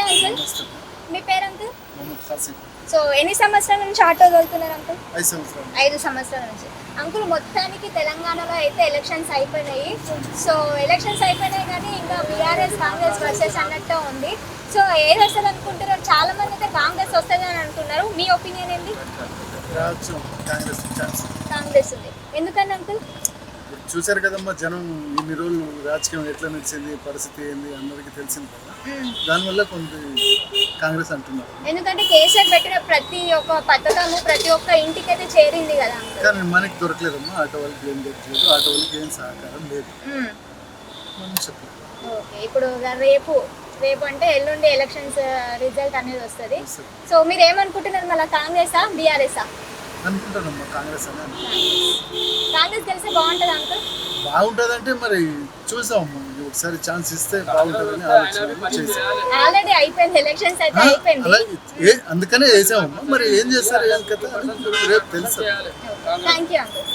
నమస్తే అంకుల్ మీ పేరు uncle so ఎన్ని సంవత్సరాల నుంచి ఆటో తోలుతున్నారు అంకుల్ ఐదు సంవత్సరాలు. నుంచి. అంకుల్ మొత్తానికి తెలంగాణలో అయితే ఎలక్షన్స్ అయిపోయినాయి. సో ఎలక్షన్స్ అయిపోయినాయి కానీ ఇంకా బీఆర్ఎస్ కాంగ్రెస్ వర్సెస్ అన్నట్టు ఉంది. సో ఏది వస్తుంది అనుకుంటున్నారు? చాలా మంది అయితే కాంగ్రెస్ వస్తుంది అని అంటున్నారు. మీ ఒపీనియన్ ఏంటి కాంగ్రెస్ ఉంది. ఎందుకని అంకుల్ ఇప్పుడు చూశారు కదమ్మా జనం ఇన్ని రోజులు రాజకీయం ఎట్లా నడిచింది పరిస్థితి ఏంది అందరికీ తెలిసింది కదా. దానివల్ల కొంత కాంగ్రెస్ అంటున్నారు. ఎందుకంటే కేసీఆర్ పెట్టిన ప్రతి ఒక్క పథకము ప్రతి ఒక్క ఇంటికి అయితే చేరింది కదా కానీ మనకి దొరకలేదమ్మా ఆటో వాళ్ళకి ఏం దొరకలేదు ఆటో వాళ్ళకి ఏం సహకారం లేదు. మనం చెప్పలేదు ఓకే ఇప్పుడు రేపు రేపు అంటే ఎల్లుండి ఎలక్షన్స్ రిజల్ట్ అనేది వస్తుంది. సో మీరు ఏమనుకుంటున్నారు మళ్ళీ కాంగ్రెసా బీఆర్ఎస్ఆ అనుకుంటానమ్మా కాంగ్రెస్ అని. కాంగ్రెస్ గెలిస్తే బాగుంటుంది అంకుల్? బాగుంటుందంటే మరి చూసామమ్మా ఒకసారి ఛాన్స్ ఇస్తే బాగుంటుందని ఆల్రెడీ అయిపోయింది ఎలక్షన్స్ అయితే అయిపోయింది. అందుకనే వేసామమ్మా. మరి ఏం చేస్తారు ఏం కథ? అని రేపు తెలుసు? Thank you uncle